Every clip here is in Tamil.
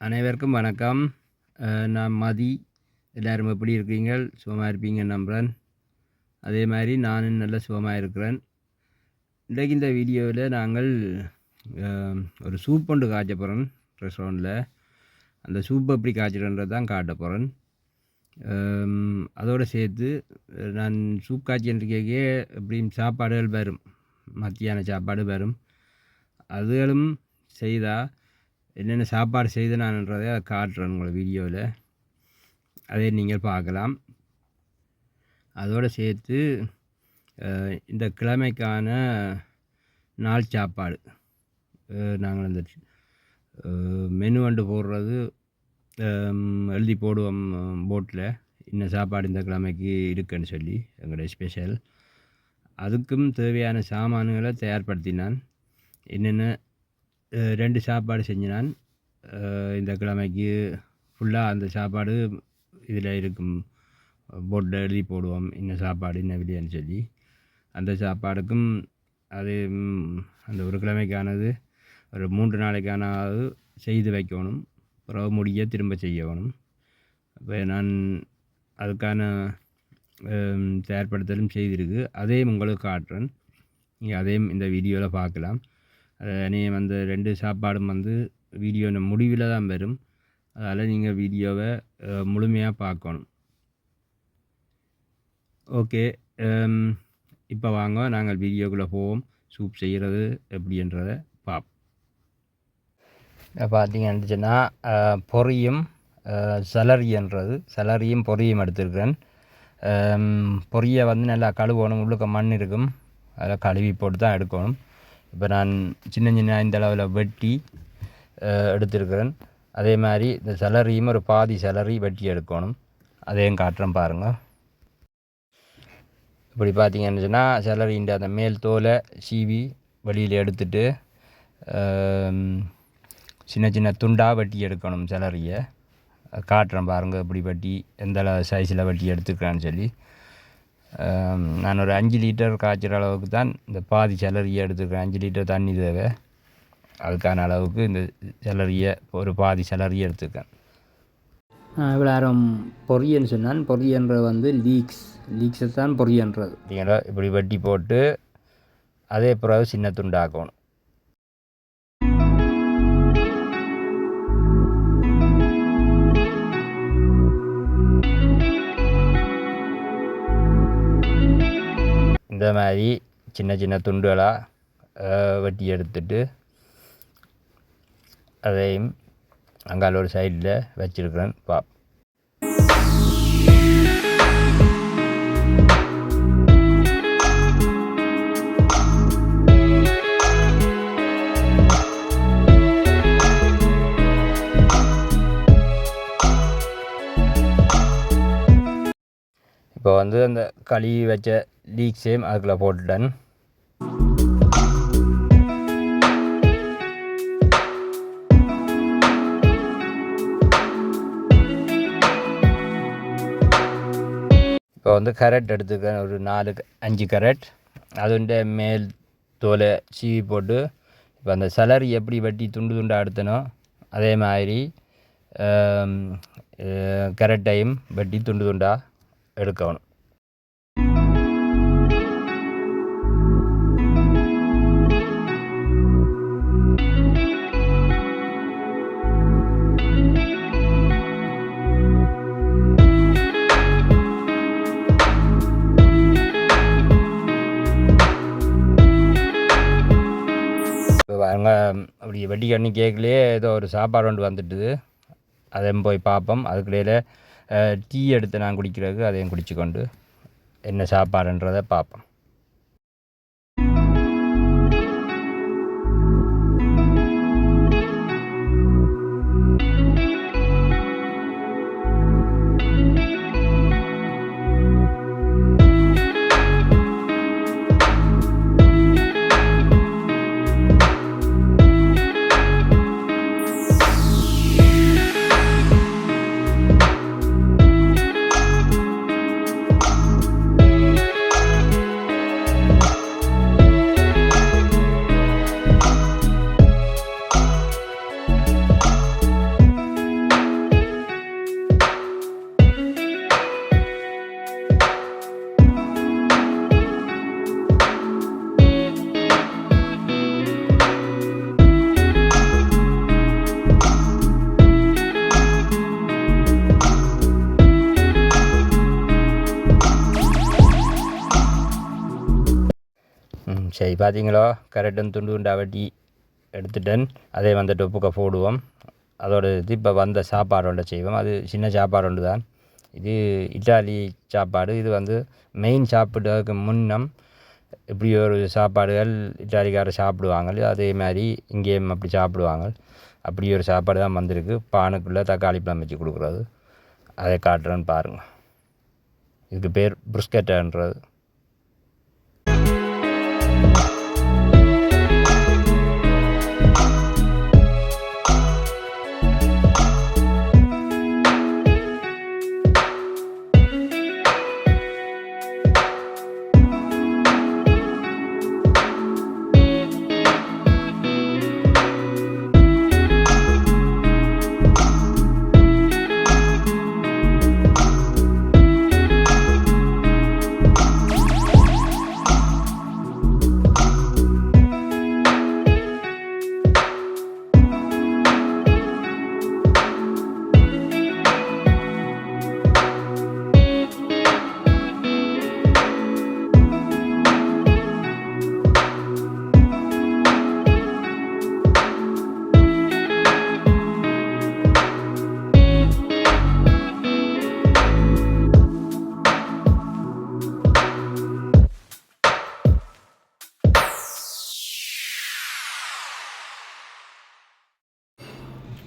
அனைவருக்கும் வணக்கம். நான் மதி. எல்லாரும் எப்படி இருக்கீங்க சுகமாக இருப்பீங்க நம்புகிறேன் அதே மாதிரி நானும் நல்ல சுகமாக இருக்கிறேன். இன்றைக்கு இந்த வீடியோவில் நாங்கள் ஒரு சூப் ஒன்று காய்ச்ச போகிறோம் ரெஸ்டாரண்ட்டில் அந்த சூப் எப்படி காய்ச்சிடன்றது தான் காட்ட போகிறேன் அதோடு சேர்த்து நான் சூப் காய்ச்சிருக்கே எப்படியும் சாப்பாடுகள் வரும். மத்தியான சாப்பாடு வரும். அதுகளும் செய்தால் என்னென்ன சாப்பாடு செய்து நான்ன்றதை அதை காட்டுறேன் உங்களை வீடியோவில். அதை நீங்கள் பார்க்கலாம். அதோடு சேர்த்து இந்த கிழமைக்கான நாள் சாப்பாடு. நாங்கள் அந்த மெனு வண்டு போடுறது எழுதி போடுவோம் போட்டில். இன்ன சாப்பாடு இந்த கிழமைக்கு இருக்குன்னு சொல்லி எங்களுடைய ஸ்பெஷல். அதுக்கும் தேவையான சாமான்களை தயார்படுத்தினான். என்னென்ன ரெண்டு சாப்பாடு செஞ்சினான். இந்த கிழமைக்கு ஃபுல்லாக அந்த சாப்பாடு இதில் இருக்கும். போர்டில் எழுதி போடுவோம் இன்ன சாப்பாடு இன்ன விலைன்னு சொல்லி. அந்த சாப்பாடுக்கும் அது அந்த ஒரு கிழமைக்கானது ஒரு மூன்று நாளைக்கானது செய்து வைக்கணும். பிறகு முடிய திரும்ப செய்யணும். இப்போ நான் அதுக்கான தயார்படுத்தலும் செய்திருக்கு. அதையும் உங்களுக்கு காட்டுறேன். நீங்கள் அதையும் இந்த வீடியோவில் பார்க்கலாம். அதையும் அந்த ரெண்டு சாப்பாடும் வந்து வீடியோ முடிவில் தான் வரும் அதால் நீங்கள் வீடியோவை முழுமையாக பார்க்கணும் ஓகே இப்போ வாங்க நாங்கள் வீடியோக்குள்ளே போவோம். சூப் செய்கிறது எப்படின்றத பாப். பார்த்தீங்கன்னு சொன்னால் பொரியும் சலரின்றது சலரியும் பொரியும் எடுத்துருக்கிறேன். பொரியை வந்து நல்லா கழுவணும். உள்ளுக்க மண் இருக்கும். அதில் கழுவி போட்டு தான் எடுக்கணும். இப்போ நான் சின்ன சின்ன இந்த அளவில் வெட்டி எடுத்திருக்கிறேன். அதே மாதிரி இந்த சலரியும் ஒரு பாதி சலரி வெட்டி எடுக்கணும். அதையும் காட்டுறேன் பாருங்கள் இப்படி பார்த்தீங்கன்னு சொன்னால் சலரின்ற அந்த மேல் தோலை சீவி வெளியில் எடுத்துட்டு சின்ன சின்ன துண்டாக வெட்டி எடுக்கணும் சிலரியை. காட்டுறேன் பாருங்கள் இப்படி வெட்டி எந்த சைஸில் வெட்டி எடுத்துக்கிறேன்னு சொல்லி. நான் ஒரு அஞ்சு லிட்டர் காய்ச்சிற அளவுக்கு தான் இந்த பாதி சலரியை எடுத்துக்கிறேன் அஞ்சு லிட்டர் தண்ணி தேவை. அதுக்கான அளவுக்கு இந்த சலரியை ஒரு பாதி சலரியை எடுத்துக்கிறேன் இவ்வளோ நேரம் பொரியன்னு சொன்னான். பொரியன்றது வந்து லீக்ஸ் லீக்ஸை தான் பொரியன்றது சரிங்களா இப்படி வெட்டி போட்டு அதே பிறகு சின்ன துண்டாக்கணும். இந்த மாதிரி சின்ன சின்ன துண்டுகளாக வெட்டி எடுத்துட்டு அதையும் அங்கால ஒரு சைடில் வச்சிருக்கிறேன். பா இப்போ வந்து அந்த களி வச்ச லீக்ஸையும் அதுக்குள்ளே போட்டுட்டேன் இப்போ வந்து கரெட் எடுத்துக்கிறேன் ஒரு நாலு க- அஞ்சு கரெட் அதுண்ட மேல் தோலை சீவி போட்டு இப்போ அந்த சலரி எப்படி வெட்டி துண்டு துண்டாக எடுத்தனோ அதே மாதிரி ஆம், கரெட்டையும் வெட்டி துண்டு துண்டாக எடுக்கணும். வெட்டி கண்ணி கேட்கலையே ஏதோ ஒரு சாப்பாடு ஒன்று வந்துட்டுது. அதையும் போய் பார்ப்போம். அதுக்கிடையில் டீ எடுத்து நான் குடிக்கிறதுக்கு அதையும் குடிச்சு கொண்டு என்ன சாப்பாடுன்றதை பார்ப்போம். பார்த்தீங்களோ கரெக்டும் துண்டு துண்டா வெட்டி எடுத்துட்டேன் அதே வந்து டொப்புக்க போடுவோம். அதோட இது இப்போ வந்த சாப்பாடு ஒன்றை செய்வோம். அது சின்ன சாப்பாடு ஒன்று தான். இது இட்டாலி சாப்பாடு. இது வந்து மெயின் சாப்பிட்டதுக்கு முன்னம் இப்படி ஒரு சாப்பாடுகள் இட்டாலிக்காரர் சாப்பிடுவாங்க. அதே மாதிரி இங்கேயும் அப்படி சாப்பிடுவாங்க. அப்படி ஒரு சாப்பாடு தான் வந்திருக்கு. பானுக்குள்ளே தக்காளி பழம் வச்சு கொடுக்குறது. அதை காட்டுறேன்னு பாருங்கள் இதுக்கு பேர் புருஸ்கெட்டான்றது.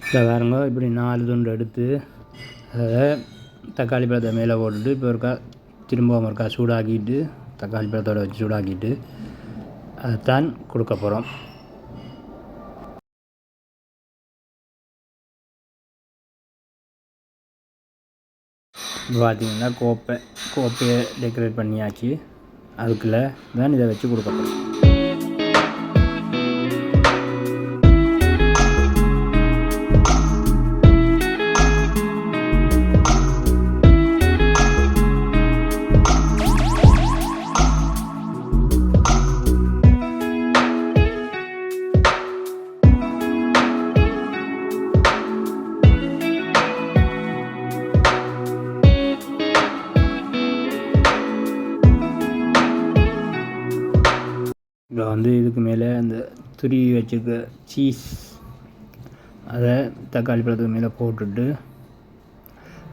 இப்போ பாருங்க இப்படி நாலு துண்டு எடுத்து அதை தக்காளி பழத்தை மேலே போட்டுட்டு இப்போ ஒருக்கா திரும்பவும் ஒருக்கா சூடாக்கிட்டு தக்காளி பழத்தோட வச்சு சூடாக்கிட்டு அதைத்தான் கொடுக்க போகிறோம் இப்போ பார்த்தீங்கன்னா கோப்பை கோப்பையை டெக்கரேட் பண்ணியாச்சு. அதுக்குள்ளே தான் இதை வச்சு கொடுக்க போகிறோம் இப்போ வந்து இதுக்கு மேலே அந்த துருவி வச்சுருக்க சீஸ் அதை தக்காளி பழத்துக்கு மேலே போட்டுட்டு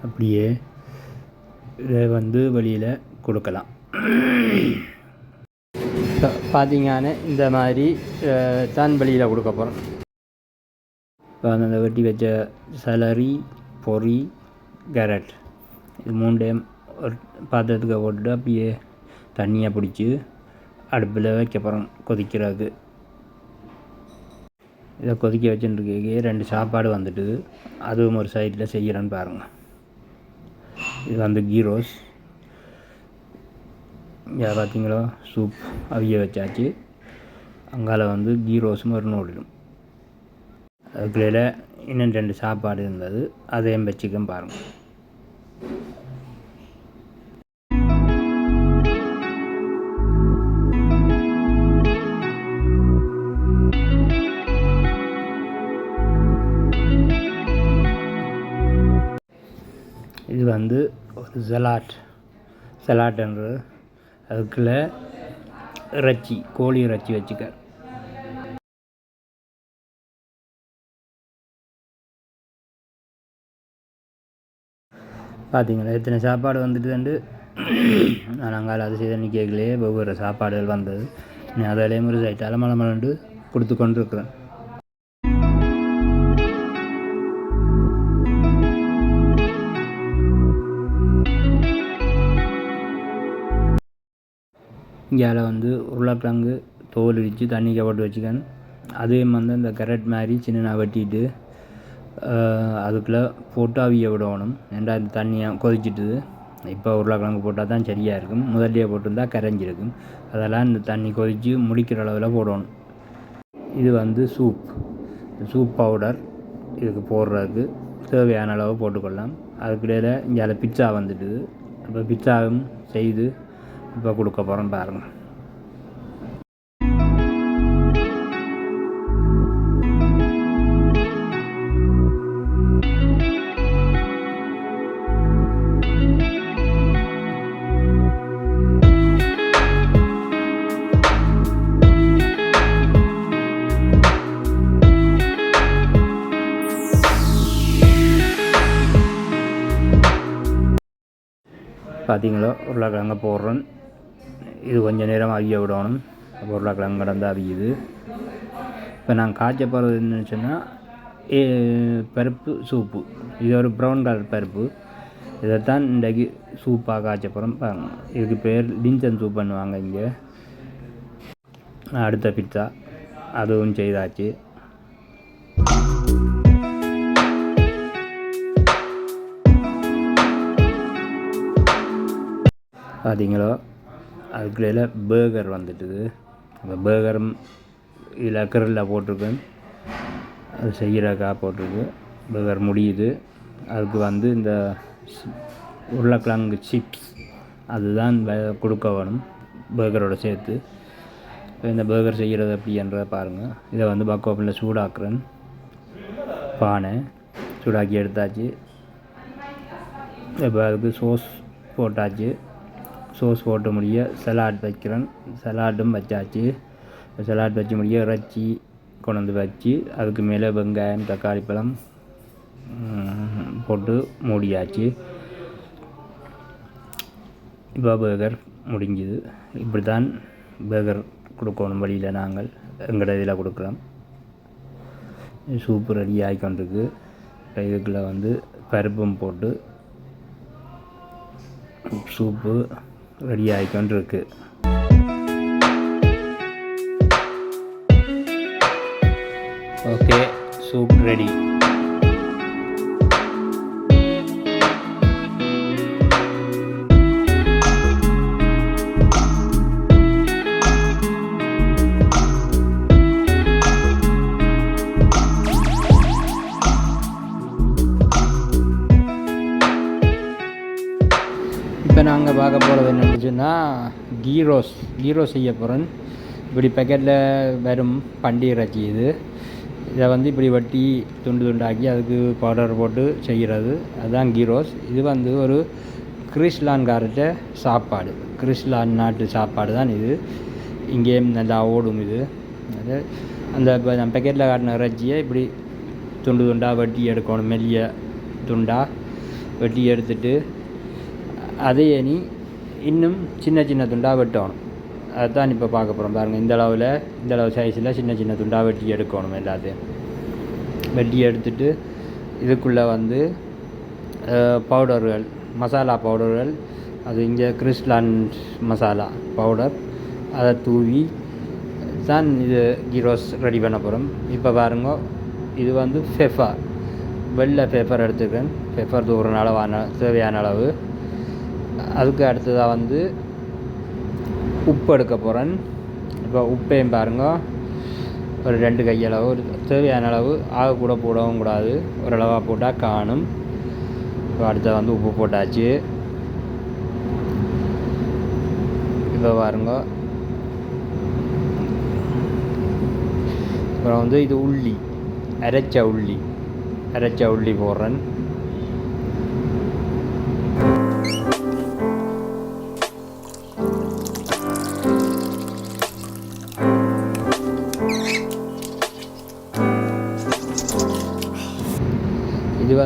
அப்படியே இதை வந்து வெளியில் கொடுக்கலாம். பார்த்தீங்கன்னா இந்த மாதிரி தான் வெளியில் கொடுக்க போகிறோம் இப்போ அந்த வெட்டி வச்ச சலரி பொரி கேரட் இது மூணு டைம் ஒரு பாத்திரத்துக்கு போட்டுட்டு அப்படியே தண்ணியை பிடிச்சி அடுப்பில் வைக்க போகிறோம் கொதிக்கிறதுக்கு இதை கொதிக்க வச்சுட்டுருக்கே ரெண்டு சாப்பாடு வந்துட்டு அதுவும் ஒரு சைடில் செய்கிறேன்னு பாருங்கள் இது வந்து கீ ரோஸ். இங்கே பார்த்தீங்களோ சூப் அவிய வச்சாச்சு. அங்கால வந்து கீ ரோஸும் ஒரு நூடிலும் அதுக்குள்ள இன்னும் ரெண்டு சாப்பாடு இருந்தது. அதையும் வச்சுக்கம் பாருங்கள் வந்து ஒரு சலாட். சலாட்ன்றது அதுக்குள்ள இறைச்சி கோழி இறைச்சி வச்சுக்க. பார்த்தீங்களா எத்தனை சாப்பாடு வந்துட்டு வந்து நான் அங்கால அது செய்த கேட்கலையே ஒவ்வொரு சாப்பாடுகள் வந்தது. நான் அதிலே ஒரு மலை அலமலமலண்டு கொடுத்து கொண்டிருக்கிறேன். இங்கால வந்து உருளைக்கிழங்கு தோல் இடித்து தண்ணிக்கு போட்டு வச்சுக்கேன் அதையும் வந்து இந்த கரெட் மாதிரி சின்னதாக வெட்டிட்டு அதுக்குள்ளே போட்டு அவிய விடணும். ஏன்டா இந்த தண்ணியை கொதிச்சிட்டுது இப்போ உருளைக்கிழங்கு போட்டால் தான் சரியாக இருக்கும். முதல்லையே போட்டிருந்தா கரைஞ்சிருக்கும். அதெல்லாம் இந்த தண்ணி கொதித்து முடிக்கிற அளவில் போடணும். இது வந்து சூப் சூப் பவுடர் இதுக்கு போடுறதுக்கு தேவையான அளவு போட்டுக்கொள்ளலாம். அதுக்கிடையில் இங்கே பிட்சா வந்துட்டுது. அப்போ பிட்சாவும் செய்து இப்போ கொடுக்க போகிறோம் பாருங்கள் பார்த்தீங்களோ உருளைக்கிழங்க போடுறோம் இது கொஞ்சம் நேரம் அவிய விடணும். அப்போ உருளைக்கிழங்கு கிடந்து அவியுது இப்போ நான் காய்ச்ச போகிறது என்னன்னு சொன்னால் பருப்பு சூப்பு. இது ஒரு ப்ரௌன் கலர் பருப்பு. இதைத்தான் இன்றைக்கு சூப்பாக காய்ச்ச போகிறோம் இதுக்கு பேர் லிஞ்சன் சூப் பண்ணுவாங்க இங்கே. அடுத்த பிட்சா அதுவும் செய்தாச்சு. பார்த்தீங்களோ அதுக்குள்ள பேர்கர் வந்துட்டுது. அந்த பேர்கரும் இதில் கரில் போட்டிருக்கேன் அது செய்கிறக்கா போட்டிருக்கு. பேர்கர் முடியுது. அதுக்கு வந்து இந்த உருளைக்கிழங்கு சிப்ஸ் அதுதான் கொடுக்க வேணும். பேர்கரோடு சேர்த்து. இந்த பேர்கர் செய்கிறது எப்படின்றத பாருங்கள் இதை வந்து பக்கோப்பில் சூடாக்குறேன். பானை சூடாக்கி எடுத்தாச்சு. இப்போ அதுக்கு சோஸ் போட்டாச்சு. சோஸ் போட்டு முடிய சலாட் வைக்கிறேன். சலாட்டும் வச்சாச்சு. சலாட் வச்சு முடிய இறைச்சி கொண்டு வந்து வச்சு அதுக்கு மேலே வெங்காயம் தக்காளி பழம் போட்டு மூடியாச்சு. இப்போ பேர்கர் முடிஞ்சுது. இப்படி தான் பேர்கர் கொடுக்கணும் வழியில் நாங்கள். எங்கள்கிட்ட இதில் கொடுக்குறோம். சூப்பு ரெடி ஆகிக்கொண்டிருக்கு இப்போ இதுக்குள்ளே வந்து பருப்பும் போட்டு சூப்பு ரெடி ஆகிக்கொண்டிருக்கு ஓகே. பார்த்தீங்கன்னா கீ ரோஸ் கீ ரோஸ் செய்ய போகிறேன் இப்படி பேக்கெட்டில் வரும் பண்டி இறைச்சி இது. இதை வந்து இப்படி வட்டி துண்டு துண்டாக்கி அதுக்கு பவுடர் போட்டு செய்கிறது. அதுதான் கீ ரோஸ் இது வந்து ஒரு கிறிஸ்லான்கார்ட்ட சாப்பாடு. கிறிஸ்லான் நாட்டு சாப்பாடு தான் இது. இங்கேயும் நல்லா ஓடும் இது. அது அந்த இப்போ நான் பேக்கெட்டில் காட்டின இறைச்சியை இப்படி துண்டு துண்டாக வெட்டி எடுக்கணும். மெல்லிய துண்டாக வெட்டி எடுத்துட்டு அதையே நீ இன்னும் சின்ன சின்ன துண்டாக வெட்டணும். அதுதான் இப்போ பார்க்க போகிறோம் பாருங்கள் இந்த அளவில் இந்த அளவு சைஸில் சின்ன சின்ன துண்டாக வெட்டி எடுக்கணும் எல்லாத்தையும். வெட்டி எடுத்துட்டு இதுக்குள்ளே வந்து பவுடர்கள் மசாலா பவுடர்கள் அது இங்கே கிறிஸ்லான் மசாலா பவுடர் அதை தூவி தான் இது கீரோஸ் ரெடி பண்ண போகிறோம் இப்போ பாருங்க இது வந்து ஃபெஃபர் வெள்ளை பேப்பர் எடுத்துக்கிறேன் பேப்பர் ஒரு அளவான தேவையான அளவு. அதுக்கு அடுத்ததாக வந்து உப்பு எடுக்க போகிறேன் இப்போ உப்பையும் பாருங்க. ஒரு ரெண்டு கையளவு ஒரு தேவையான அளவு ஆக கூட போடவும் கூடாது. ஓரளவாக போட்டால் காணும். இப்போ அடுத்த வந்து உப்பு போட்டாச்சு. இப்போ பாருங்க. அப்புறம் வந்து இது உள்ளி அரைச்ச உள்ளி அரைச்ச உள்ளி போடுறேன்.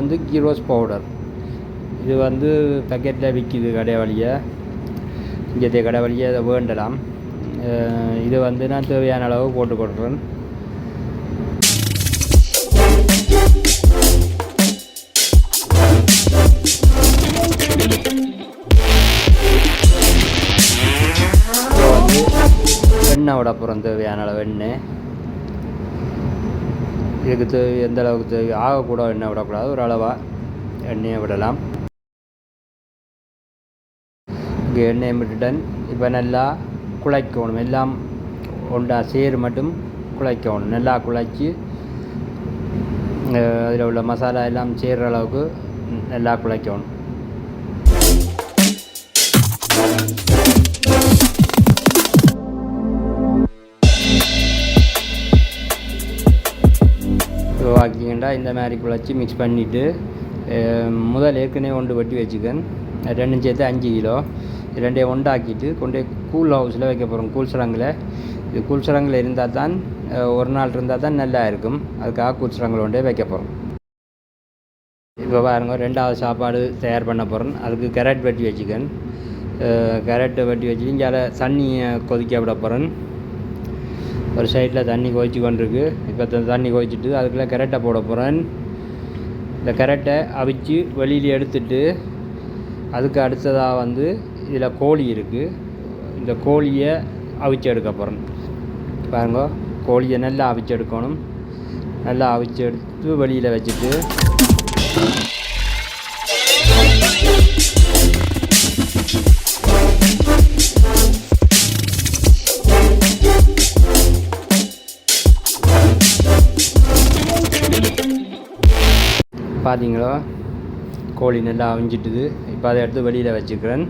வந்து கீரோஸ் பவுடர் இது வந்து பேக்கெட்டில் விற்கிது கடை வழியை. இங்கே கடை வழியை அதை வேண்டலாம். இது வந்து நான் தேவையான அளவு போட்டு கொடுக்குறேன். எண்ணெய் விட போகிறோம் தேவையான அளவு எண்ணெய். இதுக்கு தேவை எந்த அளவுக்கு தேவை ஆகக்கூடாது எண்ணெய் விடக்கூடாது. ஒரு அளவாக எண்ணெயை விடலாம். இங்கே எண்ணெயை விட்டுட்டேன். இப்போ நல்லா குழைக்கணும். எல்லாம் ஒன்றா சேறு மட்டும் குழைக்கணும். நல்லா குழைச்சி அதில் உள்ள மசாலா எல்லாம் சேர்கிற அளவுக்கு நல்லா குழைக்கணும். வாக்கிங்கண்டா இந்த மாதிரி குழச்சி மிக்ஸ் பண்ணிவிட்டு முதல் ஏற்கனவே ஒன்று வெட்டி வச்சுக்கன். ரெண்டும் சேர்த்து அஞ்சு கிலோ. ரெண்டையும் ஒண்டாக்கிட்டு கொண்டு போய் கூல் ஹவுஸில் வைக்க போகிறோம் கூல் சரங்கில். இது கூல் சடங்கில் இருந்தால் தான் ஒரு நாள் இருந்தால் தான் நல்லா இருக்கும். அதுக்காக கூல் சரங்கில் கொண்டே வைக்க போகிறோம் இப்போ பாருங்க ரெண்டாவது சாப்பாடு தயார் பண்ண போகிறேன் அதுக்கு கேரட் வெட்டி வச்சுக்கேன். கேரட்டை வெட்டி வச்சு இங்கே தண்ணியை கொதிக்க விட போகிறேன் ஒரு சைடில் தண்ணி கொதிச்சு கொண்டிருக்கு. இப்போ த- தண்ணி கொதிச்சுட்டு அதுக்குள்ளே கரெட்டை போட போகிறேன். இந்த கரெட்டை அவிச்சு வெளியில் எடுத்துட்டு அதுக்கு அடுத்ததாக வந்து இதில் கோழி இருக்குது இந்த கோழியை அவிச்சு எடுக்க போகிறேன். பாருங்க கோழியை நல்லா அவிச்சு எடுக்கணும். நல்லா அவிச்சு எடுத்து வெளியில் வச்சுட்டு பார்த்தீங்களோ கோழி நல்லா அவிஞ்சிட்டுது. இப்போ அதை எடுத்து வெளியில் வச்சுக்கிறேன்.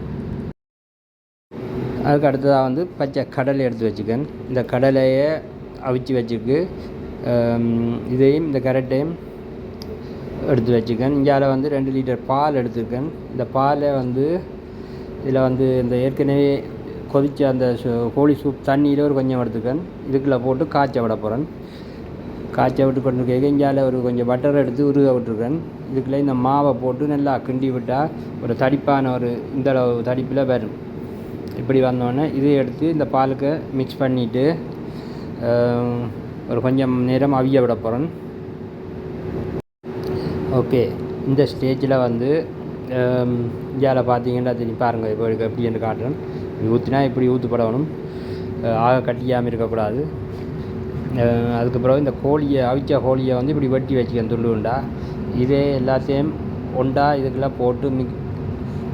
அதுக்கு அடுத்ததாக வந்து பச்சை கடலை எடுத்து வச்சுக்கேன் இந்த கடலையை அவிச்சு வச்சுருக்கு இதையும் இந்த கரெட்டையும் எடுத்து வச்சுக்கேன் இங்கே வந்து ரெண்டு லிட்டர் பால் எடுத்துருக்கேன். இந்த பாலை வந்து இதில் வந்து இந்த ஏற்கனவே கொதித்த அந்த கோழி சூப் தண்ணியில் ஒரு கொஞ்சம் எடுத்துக்கேன் இதுக்குள்ளே போட்டு காய்ச்ச விட போகிறேன் காய்ச்ச விட்டு கொண்டு கேட்க இங்கால ஒரு கொஞ்சம் பட்டர் எடுத்து உருக விட்டுருக்கேன். இதுக்குள்ளே இந்த மாவை போட்டு நல்லா கிண்டி விட்டால் ஒரு தடிப்பான ஒரு இந்த அளவு தடிப்பில் வரும். இப்படி வந்தோடனே இதை எடுத்து இந்த பாலுக்கு மிக்ஸ் பண்ணிவிட்டு ஒரு கொஞ்சம் நேரம் அவிய விட போகிறேன் ஓகே இந்த ஸ்டேஜில் வந்து இந்தியாவில் பார்த்தீங்கன்னா தெரியும். பாருங்கள் இப்போ எப்படி என்று காட்டுறேன். இப்படி ஊற்றினா இப்படி ஊற்றப்படணும் ஆக கட்டியாமல் இருக்கக்கூடாது. அதுக்கு பிறகு இந்த கோழியை அவிச்ச கோழியை வந்து இப்படி வெட்டி வச்சுக்கணும் துண்டு உண்டா இதே எல்லாத்தையும் ஒண்டா இதுக்கெல்லாம் போட்டு மிக்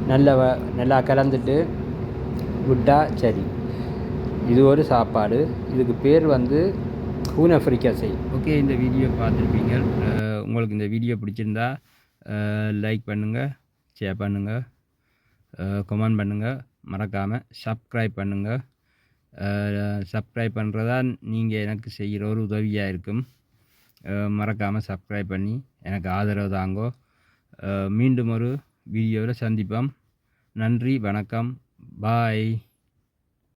நல்லா வ- நல்லா கலந்துட்டு விட்டால் சரி. இது ஒரு சாப்பாடு. இதுக்கு பேர் வந்து ஹூன ஃப்ரிக்காசை ஓகே இந்த வீடியோ பார்த்துருப்பீங்க. உங்களுக்கு இந்த வீடியோ பிடிச்சிருந்தா லைக் பண்ணுங்கள் ஷேர் பண்ணுங்கள் கமெண்ட் பண்ணுங்கள் மறக்காமல் சப்ஸ்கிரைப் பண்ணுங்கள் சப்ஸ்கிரைப் பண்ணுறதா நீங்கள் எனக்கு செய்கிற ஒரு உதவியாக இருக்கும். மறக்காமல் சப்ஸ்கிரைப் பண்ணி எனக்கு ஆதரவு தாங்கோ. மீண்டும் ஒரு வீடியோவில் சந்திப்போம். நன்றி வணக்கம். பாய்.